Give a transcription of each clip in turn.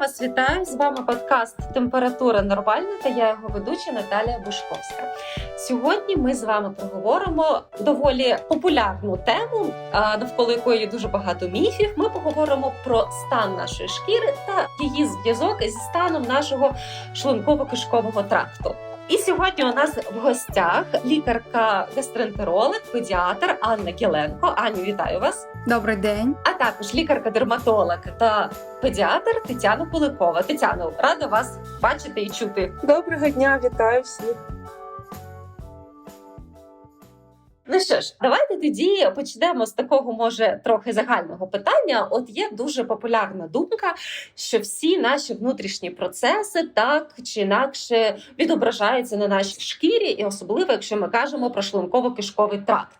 Вас вітаю. З вами подкаст Температура нормальна та я його ведуча Наталія Бушковська. Сьогодні ми з вами проговоримо доволі популярну тему, навколо якої є дуже багато міфів. Ми поговоримо про стан нашої шкіри та її зв'язок зі станом нашого шлунково-кишкового тракту. І сьогодні у нас в гостях лікарка гастроентеролог, педіатр Анна Кіленко. Аню, вітаю вас! Добрий день. а також лікарка-дерматолог та педіатр Тетяна Куликова. Тетяно, рада вас бачити і чути. Доброго дня, вітаю всіх. Ну що ж, давайте тоді почнемо з такого, може, трохи загального питання. От є дуже популярна думка, що всі наші внутрішні процеси так чи інакше відображаються на нашій шкірі, і особливо, якщо ми кажемо про шлунково-кишковий тракт.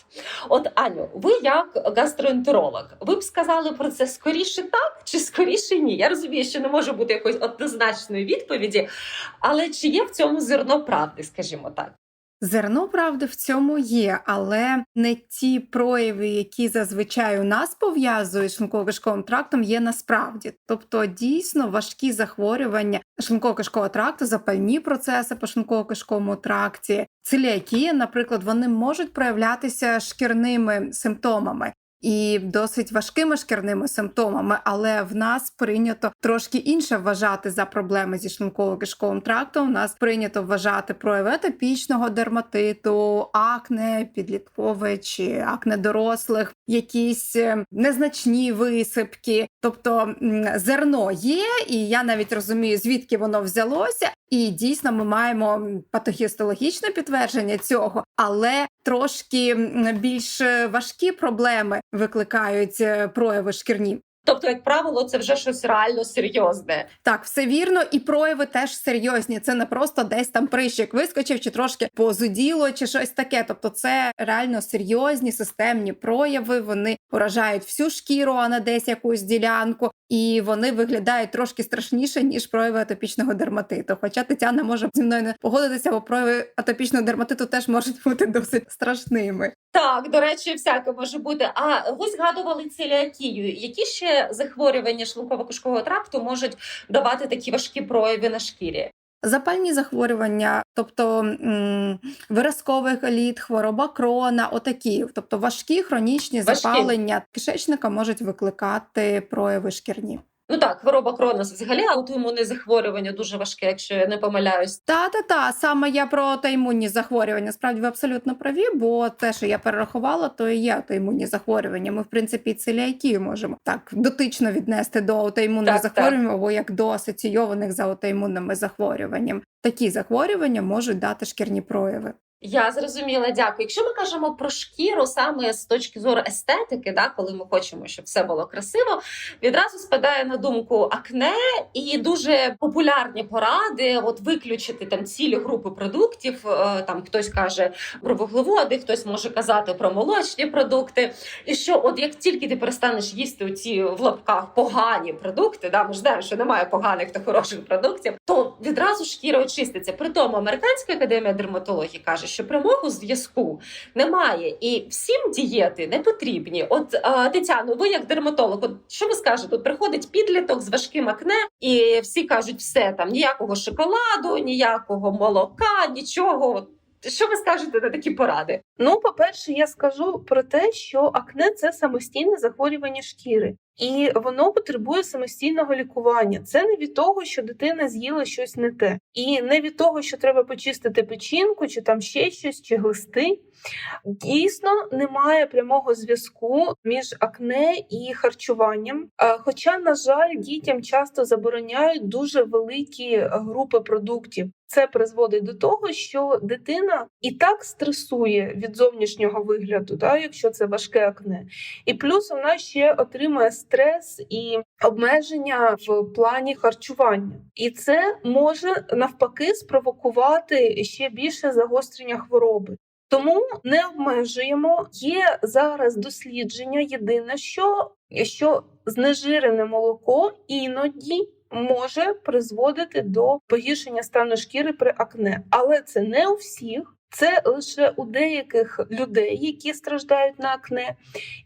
От Аню, ви як гастроентеролог, ви б сказали про це скоріше так чи скоріше ні? Я розумію, що не може бути якоїсь однозначної відповіді, але чи є в цьому зерно правди, скажімо так? Зерно правди в цьому є, але не ті прояви, які зазвичай у нас пов'язують з шлунково-кишковим трактом, є насправді. Тобто дійсно важкі захворювання шлунково-кишкового тракту, запальні процеси по шлунково-кишковому тракті, целіакія, наприклад, вони можуть проявлятися шкірними симптомами. І досить важкими шкірними симптомами, але в нас прийнято трошки інше вважати за проблеми зі шлунково-кишковим трактом. У нас прийнято вважати прояви атопічного дерматиту, акне підліткове чи акне дорослих, якісь е, незначні висипки. Тобто зерно є, і я навіть розумію, звідки воно взялося. І дійсно ми маємо патогістологічне підтвердження цього, але трошки більш важкі проблеми викликають е, прояви шкірні. Тобто, як правило, це вже щось реально серйозне. Так, все вірно, і прояви теж серйозні. Це не просто десь там прищик вискочив, чи трошки позуділо, чи щось таке. Тобто, це реально серйозні системні прояви. Вони поражають всю шкіру, а не десь якусь ділянку, і вони виглядають трошки страшніше ніж прояви атопічного дерматиту. Хоча Тетяна може зі мною не погодитися, бо прояви атопічного дерматиту теж можуть бути досить страшними. Так, до речі, всяке може бути. А ви згадували целіакію. Які ще захворювання шлунково-кишкового тракту можуть давати такі важкі прояви на шкірі? Запальні захворювання, тобто виразкових виразковий коліт, хвороба крона, отакі, тобто важкі хронічні Важкі. запалення кишечника можуть викликати прояви шкірні. Ну так, хвороба Кронос взагалі аутоімунне захворювання дуже важке, якщо я не помиляюсь. Та та та саме я про аутоімунні захворювання. Справді ви абсолютно праві, бо те, що я перерахувала, то і є аутоімунні захворювання. Ми, в принципі, целіакію можемо так дотично віднести до аутоімунних Так, захворювань або як до асоційованих з аутоімунними захворюванням. Такі захворювання можуть дати шкірні прояви. Я зрозуміла, дякую. Якщо ми кажемо про шкіру саме з точки зору естетики, да, коли ми хочемо, щоб все було красиво, відразу спадає на думку акне і дуже популярні поради. От виключити там цілі групи продуктів. Е, Там хтось каже про вуглеводи, хтось може казати про молочні продукти. І що, от як тільки ти перестанеш їсти оці в лапках погані продукти, да, ми ж знаємо, що немає поганих та хороших продуктів, то відразу шкіра очиститься. При тому американська академія дерматології каже, що прямого зв'язку немає, і всім дієти не потрібні. От Тетяно, ви як дерматолог, от що ви скажете? От приходить підліток з важким акне, і всі кажуть, все там ніякого шоколаду, ніякого молока, нічого. Що ви скажете на такі поради? Ну, по-перше, я скажу про те, що акне це самостійне захворювання шкіри, і воно потребує самостійного лікування. Це не від того, що дитина з'їла щось не те, і не від того, що треба почистити печінку, чи там ще щось, чи глисти. Дійсно, немає прямого зв'язку між акне і харчуванням. Е, Хоча, на жаль, дітям часто забороняють дуже великі групи продуктів. Це призводить до того, що дитина і так стресує від зовнішнього вигляду, да, якщо це важке акне. І плюс вона ще отримує стрес і обмеження в плані харчування. І це може навпаки спровокувати ще більше загострення хвороби. Тому не обмежуємо. Є зараз дослідження. Єдине, що, що знежирене молоко іноді може призводити до погіршення стану шкіри при акне, але це не у всіх. Це лише у деяких людей, які страждають на акне,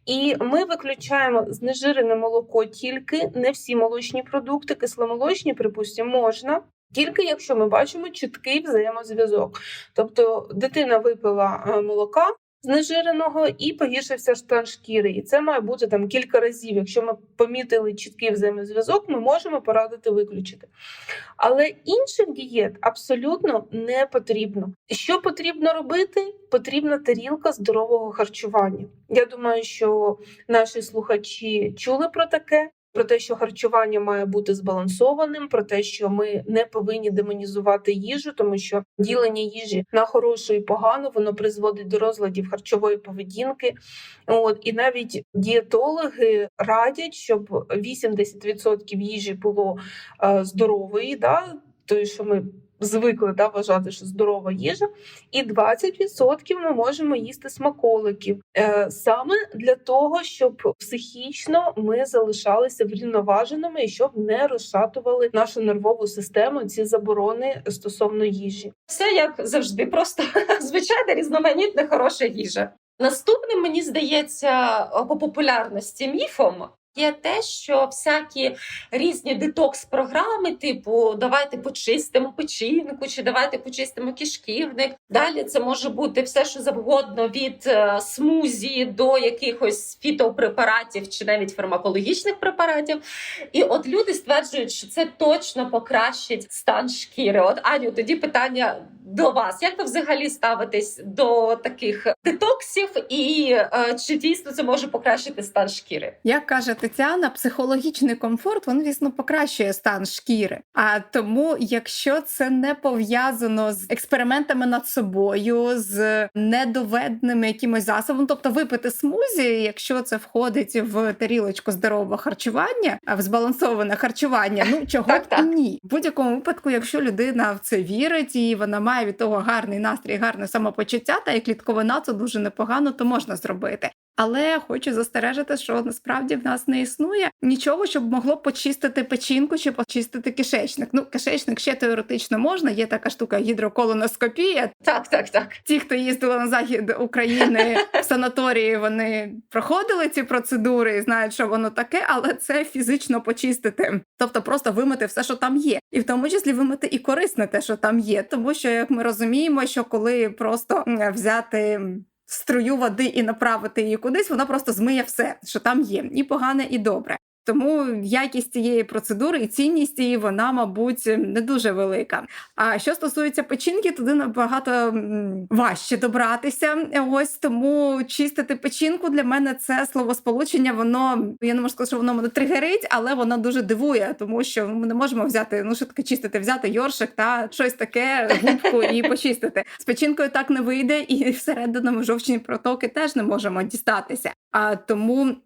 і ми виключаємо знежирене молоко тільки не всі молочні продукти, кисломолочні, припустимо, можна. Тільки якщо ми бачимо чіткий взаємозв'язок. Тобто дитина випила е, молока знежиреного і погіршився стан шкіри. І це має бути там кілька разів. Якщо ми помітили чіткий взаємозв'язок, ми можемо порадити виключити. Але інших дієт абсолютно не потрібно. Що потрібно робити? Потрібна тарілка здорового харчування. Я думаю, що наші слухачі чули про таке. Про те, що харчування має бути збалансованим, про те, що ми не повинні демонізувати їжу, тому що ділення їжі на хорошу і погану воно призводить до розладів харчової поведінки. От і навіть дієтологи радять, щоб 80% їжі було е, здорової, да, тої, що ми звикли да, вважати, що здорова їжа, і 20% ми можемо їсти смаколиків е, саме для того, щоб психічно ми залишалися врівноваженими і щоб не розшатували нашу нервову систему ці заборони стосовно їжі. Все як завжди, просто звичайна різноманітна хороша їжа. Наступним, мені здається, по популярності міфом є те, що всякі різні детокс-програми, типу давайте почистимо печінку, чи давайте почистимо кишківник. Далі це може бути все, що завгодно від е, смузі до якихось фітопрепаратів чи навіть фармакологічних препаратів. І от люди стверджують, що це точно покращить стан шкіри. От Аню, тоді питання до вас: як ви взагалі ставитесь до таких детоксів, і е, чи дійсно це може покращити стан шкіри? Як каже Тетяна, психологічний комфорт він, звісно, покращує стан шкіри. А тому, якщо це не пов'язано з експериментами над собою, з недоведеними якимось засобом, тобто випити смузі, якщо це входить в тарілочку здорового харчування, а в збалансоване харчування, ну чого б ні. В будь-якому випадку, якщо людина в це вірить і вона має від того гарний настрій, гарне самопочуття, та і клітковина це дуже непогано, то можна зробити. Але хочу застережити, що насправді в нас не існує нічого, щоб могло почистити печінку чи почистити кишечник. Ну, кишечник ще теоретично можна. Є така штука гідроколоноскопія. Так, так, так. Ті, хто їздили на захід України в санаторії, вони проходили ці процедури і знають, що воно таке, але це фізично почистити, тобто просто вимити все, що там є, і в тому числі вимити і корисне те, що там є. Тому що, як ми розуміємо, що коли просто взяти. Струю води і направити її кудись, вона просто змиє все, що там є, і погане, і добре. Тому якість цієї процедури і цінність її вона, мабуть, не дуже велика. А що стосується печінки, туди набагато важче добратися. Ось тому чистити печінку для мене це словосполучення. Воно я не можу сказати, що воно мене тригерить, але воно дуже дивує, тому що ми не можемо взяти ну що таке чистити, взяти йоршик та щось таке, губку і почистити. З печінкою так не вийде, і всередину ми жовчні протоки теж не можемо дістатися. А тому.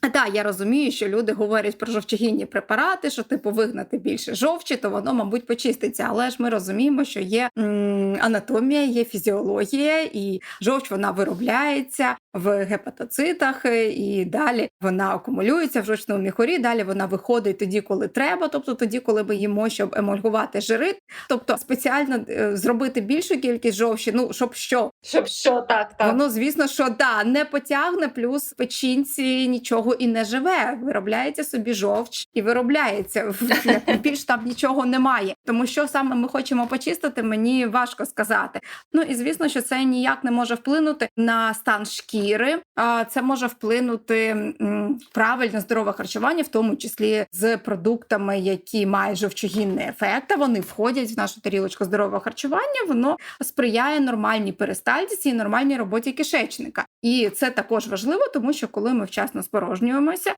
Так, я розумію, що люди говорять про жовчогінні препарати, що типу вигнати більше жовчі, то воно, мабуть, почиститься. Але ж ми розуміємо, що є м, анатомія, є фізіологія, і жовч вона виробляється в гепатоцитах, е, і далі вона акумулюється в жовчному міхурі. Далі вона виходить тоді, коли треба, тобто тоді, коли ми їмо, щоб емульгувати жири. Тобто спеціально е, зробити більшу кількість жовчі, ну щоб що, Щоб що так, так. Воно, звісно, що да, не потягне, плюс в печінці нічого і не живе. Виробляється собі жовч і виробляється. Більш там нічого немає. Тому що саме ми хочемо почистити, мені важко сказати. Ну і звісно, що це ніяк не може вплинути на стан шкіри. А це може вплинути правильне здорове харчування, в тому числі з продуктами, які мають жовчогінний ефект. а Вони входять в нашу тарілочку здорового харчування. Воно сприяє нормальній перистальтиці і нормальній роботі кишечника. І це також важливо, тому що коли ми вчасно спорожнюємося,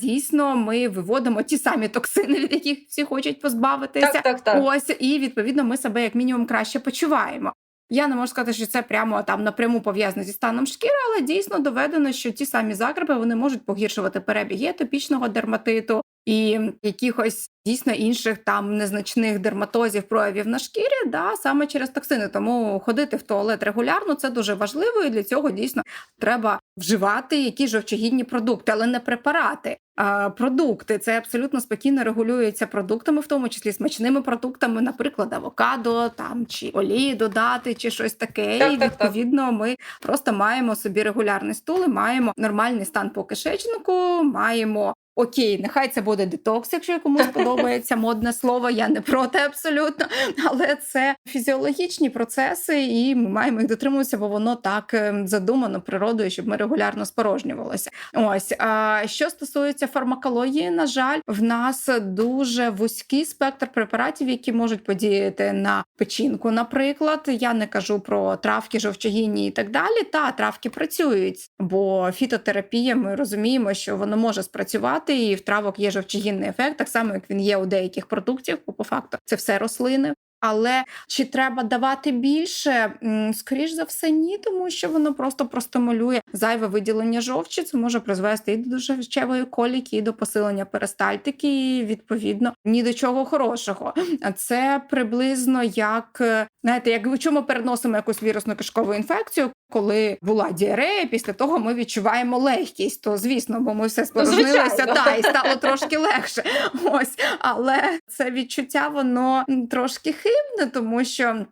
дійсно ми виводимо ті самі токсини, від яких всі хочуть позбавитися. Так, так, так. Ось і відповідно ми себе як мінімум краще почуваємо. Я не можу сказати, що це прямо там напряму пов'язано зі станом шкіри, але дійсно доведено, що ті самі закрепи вони можуть погіршувати перебіг і атопічного дерматиту, і якихось дійсно інших там незначних дерматозів, проявів на шкірі, да, саме через токсини. Тому ходити в туалет регулярно це дуже важливо, і для цього дійсно треба вживати якісь жовчогідні продукти, але не препарати. А продукти це абсолютно спокійно регулюється продуктами, в тому числі смачними продуктами, наприклад, авокадо там чи олії додати, чи щось таке. Так, і так, так. відповідно ми просто маємо собі регулярний стул, і маємо нормальний стан по кишечнику, маємо. Окей, нехай це буде детокс, якщо комусь подобається модне слово. Я не проти абсолютно, але це фізіологічні процеси, і ми маємо їх дотримуватися, бо воно так е, задумано природою, щоб ми регулярно спорожнювалися. Ось а що стосується фармакології, на жаль, в нас дуже вузький спектр препаратів, які можуть подіяти на печінку. Наприклад, я не кажу про травки, жовчогінні і так далі. Та травки працюють, бо фітотерапія, ми розуміємо, що воно може спрацювати, і в травок є жовчогінний ефект, так само як він є у деяких продуктів, бо по факту це все рослини. Але чи треба давати більше? Скоріш за все, ні, тому що воно просто простимулює зайве виділення жовчі. Це може призвести і до жовчевої коліки, і до посилення перистальтики, і відповідно ні до чого хорошого. А Це приблизно як е, знаєте, як чому переносимо якусь вірусну кишкову інфекцію. Коли була діарея, після того ми відчуваємо легкість, то звісно, бо ми все спорожнилися звичайно. та і стало трошки легше. Ось, але це відчуття воно трошки хибне, тому що.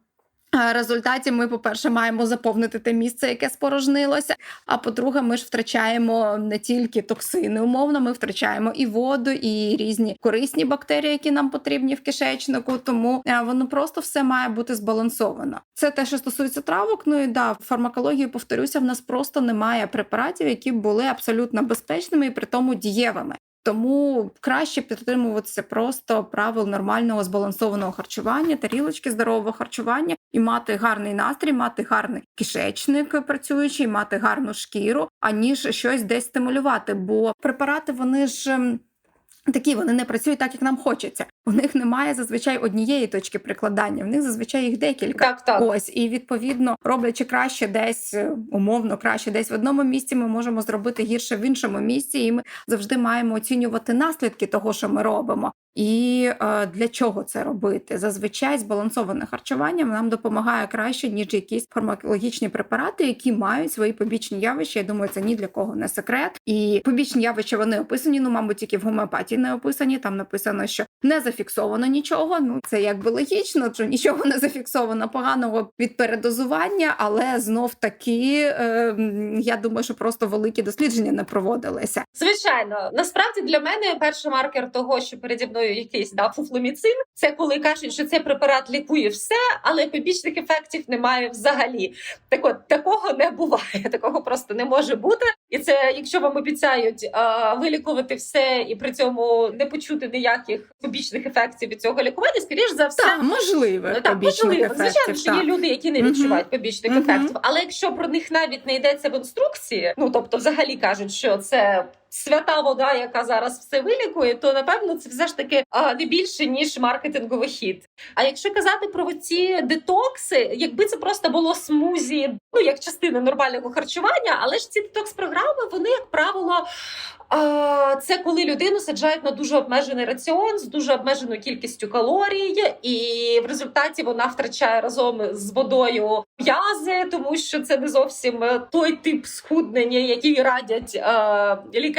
Результаті ми, по-перше, маємо заповнити те місце, яке спорожнилося. А по-друге, ми ж втрачаємо не тільки токсини, умовно, ми втрачаємо і воду, і різні корисні бактерії, які нам потрібні в кишечнику. Тому е, воно просто все має бути збалансовано. Це те, що стосується травок. Ну і да, в фармакології, повторюся, в нас просто немає препаратів, які були абсолютно безпечними і при тому дієвими. Тому краще підтримуватися просто правил нормального збалансованого харчування, тарілочки здорового харчування і мати гарний настрій, мати гарний кишечник працюючий, мати гарну шкіру, аніж щось десь стимулювати. Бо препарати вони ж. ем, Такі вони не працюють так, як нам хочеться. У них немає зазвичай однієї точки прикладання. В них зазвичай їх декілька. Так, так. Ось і відповідно, роблячи краще десь е, умовно краще десь в одному місці, ми можемо зробити гірше в іншому місці, і ми завжди маємо оцінювати наслідки того, що ми робимо. І е, для чого це робити? Зазвичай збалансоване харчування нам допомагає краще, ніж якісь фармакологічні препарати, які мають свої побічні явища. Я думаю, це ні для кого не секрет. І побічні явища вони описані. Ну, мабуть, тільки в гомеопатії не описані. Там написано, що не зафіксовано нічого. Ну це якби логічно, що нічого не зафіксовано поганого від передозування, але знов таки е, я думаю, що просто великі дослідження не проводилися. Звичайно, насправді для мене перший маркер того, що переді мною якийсь да, фуфломіцин, це коли кажуть, що цей препарат лікує все, але побічних ефектів немає взагалі. Так от такого не буває, такого просто не може бути. І це якщо вам обіцяють а, вилікувати все і при цьому не почути ніяких побічних ефектів від цього лікування, скоріш за все. Так, можливо, Ну, так, можливо. Ефектів, звичайно, що так. є люди, які не відчувають побічних Мгм. ефектів. Але якщо про них навіть не йдеться в інструкції, ну тобто, взагалі кажуть, що це. Свята вода, яка зараз все вилікує, то напевно це все ж таки не більше ніж маркетинговий хід. А якщо казати про ці детокси, якби це просто було смузі, ну як частина нормального харчування, але ж ці детокс-програми, вони, як правило, це коли людину саджають на дуже обмежений раціон з дуже обмеженою кількістю калорій, і в результаті вона втрачає разом з водою м'язи, тому що це не зовсім е, той тип схуднення, який радять е,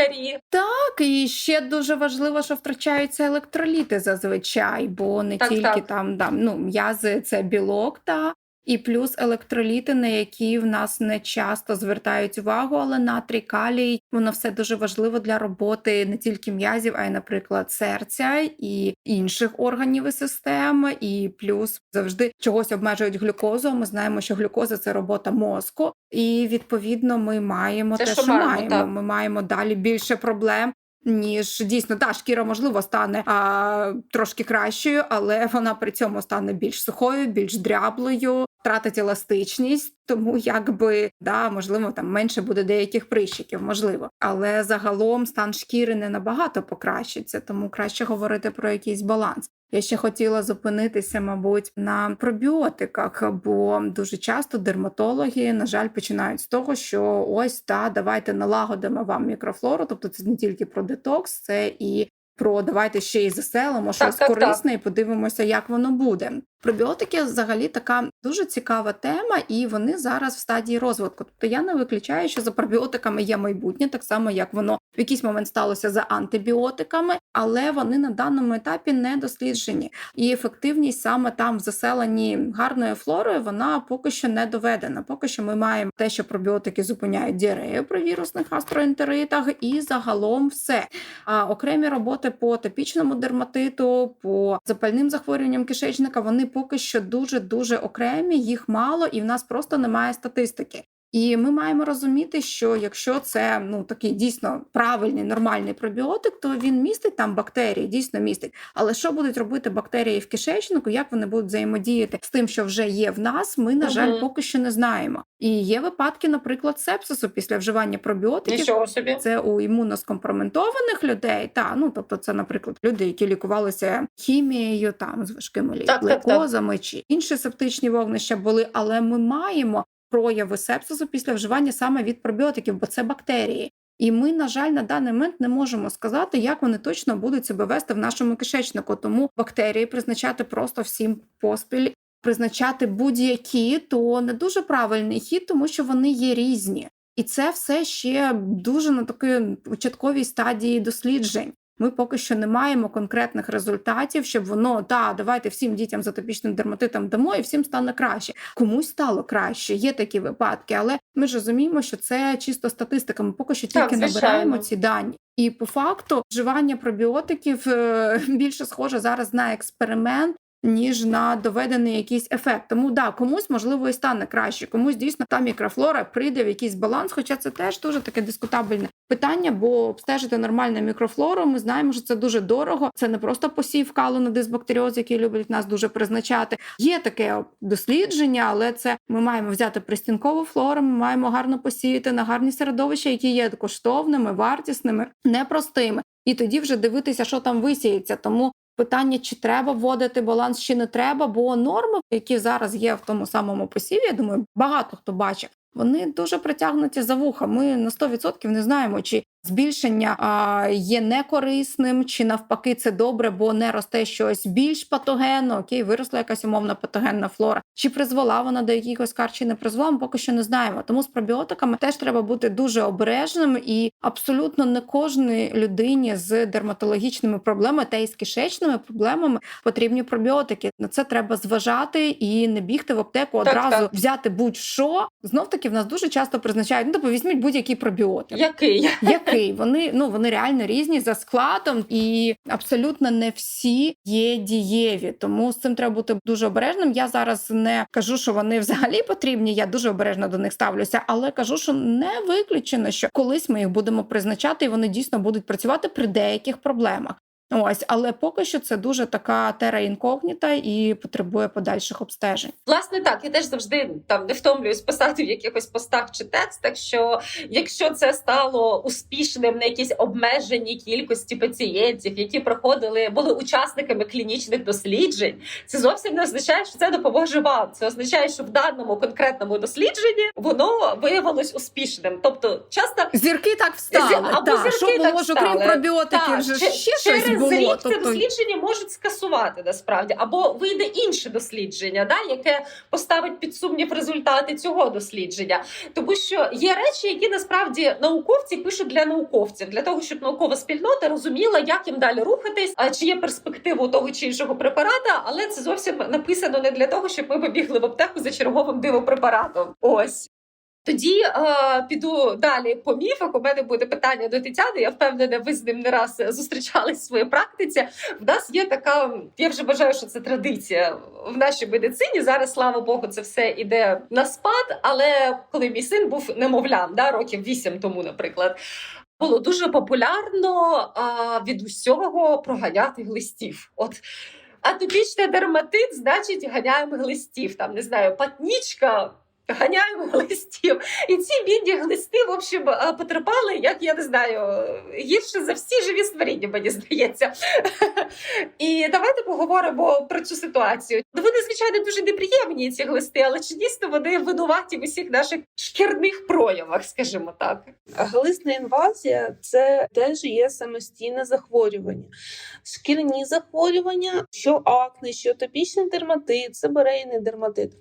лікарі. Так, і ще дуже важливо, що втрачаються електроліти зазвичай, бо не Так, тільки так. там, да, ну, м'язи це білок, та і плюс електроліти, на які в нас не часто звертають увагу, але натрій, калій, воно все дуже важливо для роботи не тільки м'язів, а й, наприклад, серця і інших органів і систем. І плюс завжди чогось обмежують глюкозу. Ми знаємо, що глюкоза це робота мозку, і відповідно ми маємо Це те, що маємо, маємо. Ми маємо далі більше проблем. Ніж дійсно та шкіра можливо стане а, трошки кращою, але вона при цьому стане більш сухою, більш дряблою, втратить еластичність. Тому якби да, можливо, там менше буде деяких прищиків, можливо. Але загалом стан шкіри не набагато покращиться, тому краще говорити про якийсь баланс. Я ще хотіла зупинитися, мабуть, на пробіотиках, бо дуже часто дерматологи, на жаль, починають з того, що ось та давайте налагодимо вам мікрофлору. Тобто, це не тільки про детокс, це і про давайте ще й заселимо щось так, так. корисне і подивимося, як воно буде. Пробіотики взагалі така дуже цікава тема, і вони зараз в стадії розвитку. Тобто я не виключаю, що за пробіотиками є майбутнє, так само як воно в якийсь момент сталося за антибіотиками, але вони на даному етапі не досліджені. І ефективність саме там в заселенні гарною флорою вона поки що не доведена. Поки що ми маємо те, що пробіотики зупиняють діарею при вірусних гастроентеритах, і загалом все. А окремі роботи по топічному дерматиту, по запальним захворюванням кишечника, вони поки що дуже дуже окремі, їх мало, і в нас просто немає статистики. І ми маємо розуміти, що якщо це ну такий дійсно правильний нормальний пробіотик, то він містить там бактерії, дійсно містить. Але що будуть робити бактерії в кишечнику, як вони будуть взаємодіяти з тим, що вже є в нас, ми на жаль поки що не знаємо. І є випадки, наприклад, сепсису після вживання пробіотиків. Нічого собі. Це у імуноскомпроментованих людей, та ну тобто, це, наприклад, люди, які лікувалися хімією, там з важкими лейкозами чи інші септичні вогнища були, але ми маємо прояви сепсису після вживання саме від пробіотиків, бо це бактерії. І ми, на жаль, на даний момент не можемо сказати, як вони точно будуть себе вести в нашому кишечнику. Тому бактерії призначати просто всім поспіль, призначати будь-які, то не дуже правильний хід, тому що вони є різні. І це все ще дуже на такій початковій стадії досліджень. Ми поки що не маємо конкретних результатів, щоб воно та давайте всім дітям з атопічним дерматитом дамо і всім стане краще. Комусь стало краще, є такі випадки, але ми ж розуміємо, що це чисто статистика. Ми поки що тільки так, набираємо ці дані. І по факту вживання пробіотиків е, більше схоже зараз на експеримент. Ніж на доведений якийсь ефект. Тому да, комусь можливо і стане краще, комусь дійсно та мікрофлора прийде в якийсь баланс. Хоча це теж дуже таке дискутабельне питання, бо обстежити нормальну мікрофлору. Ми знаємо, що це дуже дорого. Це не просто посів калу на дисбактеріоз, який люблять нас дуже призначати. Є таке дослідження, але це ми маємо взяти пристінкову флору. Ми маємо гарно посіяти на гарні середовища, які є коштовними, вартісними, непростими. І тоді вже дивитися, що там висіється. Тому питання, чи треба вводити баланс, чи не треба, бо норми, які зараз є в тому самому посіві, я думаю, багато хто бачив. Вони дуже притягнуті за вуха. Ми на 100% не знаємо, чи збільшення а, є некорисним, чи навпаки це добре, бо не росте щось більш патогенно. Окей, виросла якась умовна патогенна флора. Чи призвела вона до якихось скар, чи не призвела, ми поки що не знаємо. Тому з пробіотиками теж треба бути дуже обережним і абсолютно не кожній людині з дерматологічними проблемами та й з кишечними проблемами потрібні пробіотики. На це треба зважати і не бігти в аптеку Так, одразу так. взяти будь-що. Знов таки в нас дуже часто призначають. Ну, тобто візьміть будь-який пробіотик. Який? Який вони ну вони реально різні за складом, і абсолютно не всі є дієві. Тому з цим треба бути дуже обережним. Я зараз не кажу, що вони взагалі потрібні. Я дуже обережно до них ставлюся, але кажу, що не виключено, що колись ми їх будемо призначати, і вони дійсно будуть працювати при деяких проблемах. Ось, але поки що це дуже така тера інкогніта і потребує подальших обстежень. Власне, так я теж завжди там не втомлююсь писати в якихось постах чи текстах. Що якщо це стало успішним на якійсь обмеженій кількості пацієнтів, які проходили, були учасниками клінічних досліджень, це зовсім не означає, що це допоможе вам. Це означає, що в даному конкретному дослідженні воно виявилось успішним. Тобто, часто Зірки так встали. Або та, зірки що так було встали. пробіотиків, Так, вже ще через було. рік це Тобто дослідження можуть скасувати насправді, або вийде інше дослідження, да, яке поставить під сумнів результати цього дослідження. Тому що є речі, які насправді науковці пишуть для науковців, для того, щоб наукова спільнота розуміла, як їм далі рухатись, а чи є перспектива у того чи іншого препарата, але це зовсім написано не для того, щоб ми побігли в аптеку за черговим дивопрепаратом. Ось. Тоді е, піду далі по міфах. У мене буде питання до Тетяни. Я впевнена, ви з ним не раз зустрічались в своїй практиці. В нас є така, я вже вважаю, що це традиція в нашій медицині. Зараз, слава Богу, це все іде на спад. Але коли мій син був немовлям, да, років вісім тому, наприклад. Було дуже популярно а, від усього проганяти глистів. От атопічний дерматит, значить, ганяємо глистів. Там не знаю, патнічка Ганяємо глистів, і ці бідні глисти, в общем, е, потерпали, як я не знаю, гірше за всі живі створіння, мені здається. І давайте поговоримо про цю ситуацію. Вони, звичайно, дуже неприємні ці глисти, але чи дійсно вони винуваті в усіх наших шкірних проявах, скажімо так. Глисна інвазія це теж є самостійне захворювання. Шкірні захворювання, що акне, що атопічний дерматит, себорейний дерматит.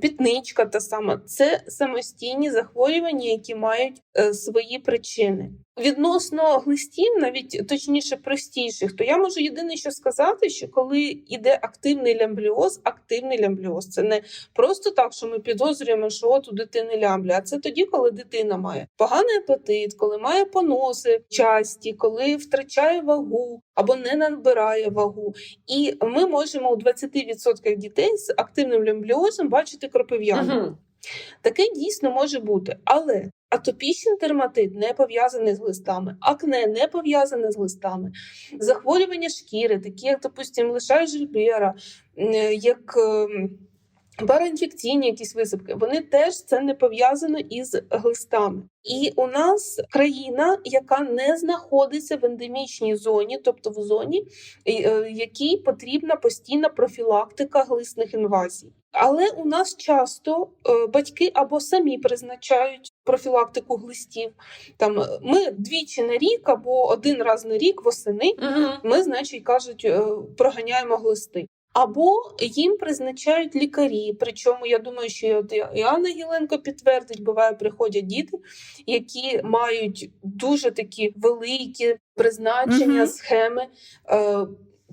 Пітничка та сама це самостійні захворювання, які мають е, свої причини. Відносно глистів, навіть точніше простіших, то я можу єдине, що сказати, що коли йде активний лямбліоз, активний лямбліоз це не просто так, що ми підозрюємо, що от у дитини лямбля, а це тоді, коли дитина має поганий апетит, коли має поноси часті, коли втрачає вагу або не набирає вагу. І ми можемо у 20% дітей з активним лямбліозом бачити кропив'янку. Мгм. Таке дійсно може бути, але атопічний дерматит не пов'язаний з глистами, акне не пов'язане з глистами, захворювання шкіри, такі як, допустимо, лишай жильбера, як ем, параінфекційні якісь висипки, вони теж це не пов'язано із глистами. І у нас країна, яка не знаходиться в ендемічній зоні, тобто в зоні, е, якій потрібна постійна профілактика глисних інвазій. Але у нас часто е, батьки або самі призначають профілактику глистів. Там е, ми двічі на рік або один раз на рік восени Мгм. ми, значить, кажуть, е, проганяємо глисти. Або їм призначають лікарі. Причому я думаю, що і от і Анна Гіленко підтвердить, буває, приходять діти, які мають дуже такі великі призначення, Мгм. схеми.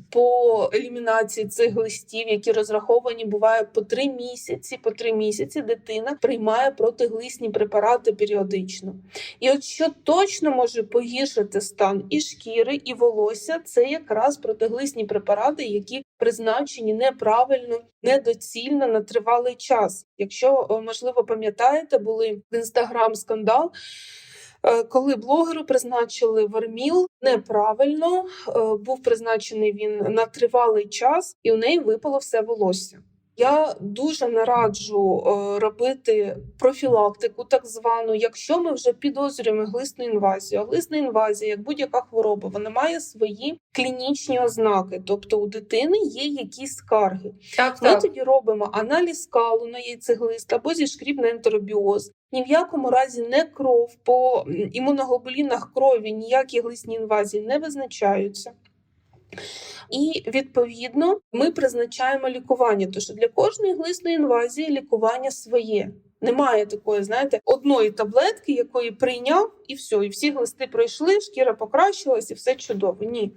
По елімінації цих листів, які розраховані, буває по три місяці. По три місяці дитина приймає протиглисні препарати періодично. І от що точно може погіршити стан і шкіри, і волосся, це якраз протиглисні препарати, які призначені неправильно, недоцільно на тривалий час. Якщо е, можливо пам'ятаєте, були в інстаграм скандал. Е, Коли блогеру призначили верміл неправильно, е, був призначений він на тривалий час, і у неї випало все волосся. Я дуже нараджу е, робити профілактику, так звану, якщо ми вже підозрюємо глисну інвазію. А глисна інвазія, як будь-яка хвороба, вона має свої клінічні ознаки, тобто у дитини є якісь скарги. Так, Ми так. тоді робимо аналіз скалу на яйцеглист або зішкріб на ентеробіоз. Ні в якому разі не кров по імуноглобулінах крові ніякі глисні інвазії не визначаються. І відповідно ми призначаємо лікування, що для кожної глисної інвазії лікування своє. Немає такої, знаєте, одної таблетки, якої прийняв, і все, і всі глисти пройшли, шкіра покращилась, і все чудово. Ні,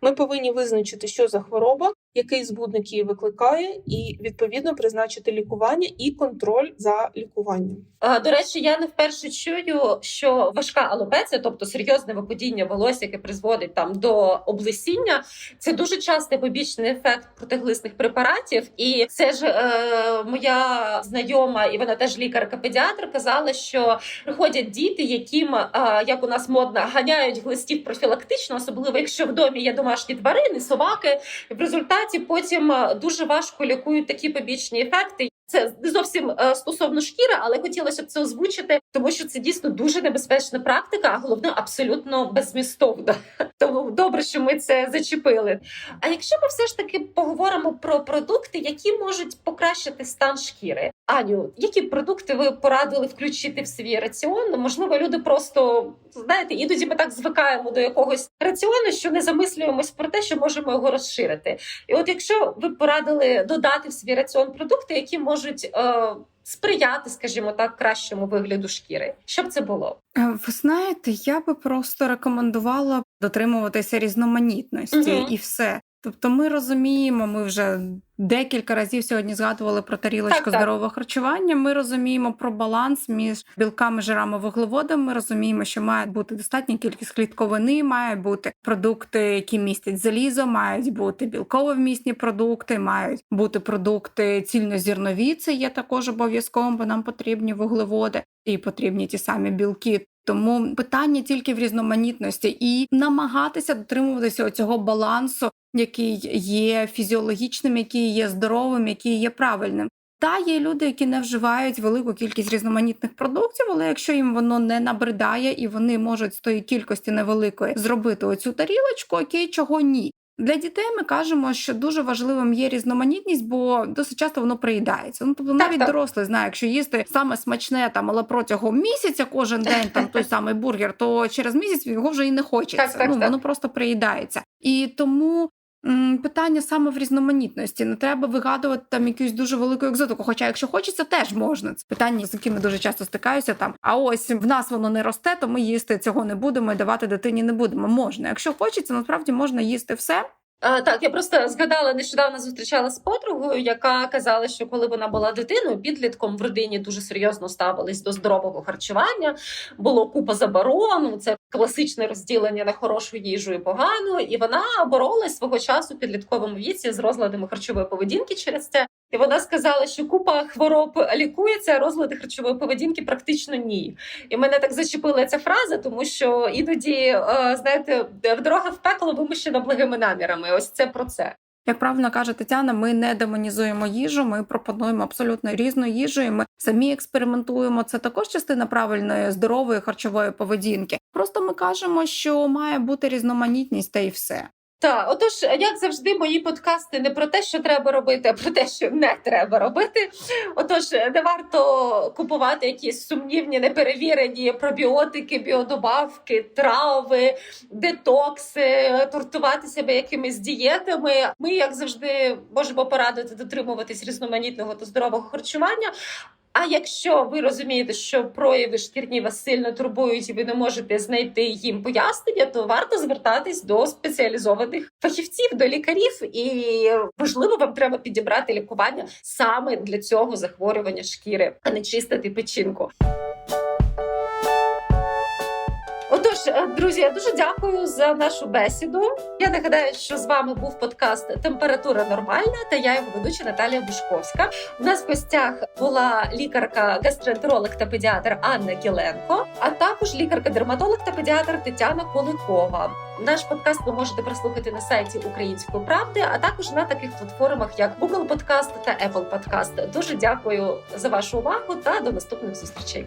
ми повинні визначити, що за хвороба, який збудник її викликає, і відповідно призначити лікування і контроль за лікуванням. А, До речі, я не вперше чую, що важка алопеція, тобто серйозне випадіння волосся, яке призводить там до облесіння, це дуже частий побічний ефект протиглисних препаратів. І це ж е, моя знайома, і вона теж лікарка-педіатр, казала, що приходять діти, яким е, як у нас модно ганяють глистів профілактично, особливо якщо в домі є домашні тварини, собаки. В результаті потім дуже важко лікують такі побічні ефекти. Це не зовсім е, стосовно шкіри, але хотілося б це озвучити, тому що це дійсно дуже небезпечна практика, а головне абсолютно беззмістовна. Тому добре, що ми це зачепили. А якщо ми все ж таки поговоримо про продукти, які можуть покращити стан шкіри, Аню, які продукти ви порадили включити в свій раціон? Ну, Можливо, люди просто знаєте, іноді ми так звикаємо до якогось раціону, що не замислюємось про те, що можемо його розширити. І от якщо ви порадили додати в свій раціон продукти, які можуть е, сприяти, скажімо так, кращому вигляду шкіри, щоб це було? Е, Ви знаєте, я би просто рекомендувала дотримуватися різноманітності угу. і все. Тобто, ми розуміємо, ми вже декілька разів сьогодні згадували про тарілочку Так, так. здорового харчування. Ми розуміємо про баланс між білками, жирами, вуглеводами. Ми розуміємо, що має бути достатня кількість клітковини, має бути продукти, які містять залізо, мають бути білково-вмісні продукти, мають бути продукти цільнозірнові. Це є також обов'язковим, бо нам потрібні вуглеводи і потрібні ті самі білки. Тому питання тільки в різноманітності і намагатися дотримуватися цього балансу, який є фізіологічним, який є здоровим, який є правильним. Та є люди, які не вживають велику кількість різноманітних продуктів, але якщо їм воно не набридає і вони можуть з тої кількості невеликої зробити оцю тарілочку, окей, чого ні. Для дітей ми кажемо, що дуже важливим є різноманітність, бо досить часто воно приїдається. Ну тобто навіть так. дорослий знає, якщо їсти саме смачне там, але протягом місяця кожен день там той самий бургер, то через місяць його вже і не хочеться. Так, так, ну так. воно просто приїдається. І тому питання саме в різноманітності. Не треба вигадувати там якусь дуже велику екзотику. Хоча, якщо хочеться, теж можна. Це питання, з якими дуже часто стикаюся. Там а ось в нас воно не росте, то ми їсти цього не будемо і давати дитині не будемо. Можна, якщо хочеться, насправді можна їсти все. А, так, я просто згадала нещодавно зустрічалася з подругою, яка казала, що коли вона була дитиною, підлітком в родині дуже серйозно ставились до здорового харчування. Було купа заборон. Це класичне розділення на хорошу їжу і погану. І вона боролась свого часу в підлітковому віці з розладами харчової поведінки через це. І вона сказала, що купа хвороб лікується, а розлади харчової поведінки практично ні. І мене так зачепила ця фраза, тому що іноді, е, знаєте, дорога в пекло вимощена благими намірами. Ось це про це. Як правильно каже Тетяна, ми не демонізуємо їжу, ми пропонуємо абсолютно різну їжу, і ми самі експериментуємо. Це також частина правильної здорової харчової поведінки. Просто ми кажемо, що має бути різноманітність та й все. Так, отож, як завжди, мої подкасти не про те, що треба робити, а про те, що не треба робити. Отож, не варто купувати якісь сумнівні, неперевірені пробіотики, біодобавки, трави, детокси, тортувати себе якимись дієтами. Ми, як завжди, можемо порадити дотримуватись різноманітного та здорового харчування. А якщо ви розумієте, що прояви шкірні вас сильно турбують, і ви не можете знайти їм пояснення, то варто звертатись до спеціалізованих фахівців, до лікарів, і можливо, вам треба підібрати лікування саме для цього захворювання шкіри, а не чистити печінку. Отож, е, друзі, я дуже дякую за нашу бесіду. Я нагадаю, що з вами був подкаст Температура нормальна та я його ведуча Наталія Бушковська. У нас в гостях була лікарка, гастроентеролог та педіатр Анна Кіленко, а також лікарка-дерматолог та педіатр Тетяна Коликова. Наш подкаст ви можете прослухати на сайті Української правди, а також на таких платформах, як Google Podcast та Apple Podcast. Дуже дякую за вашу увагу та до наступних зустрічей.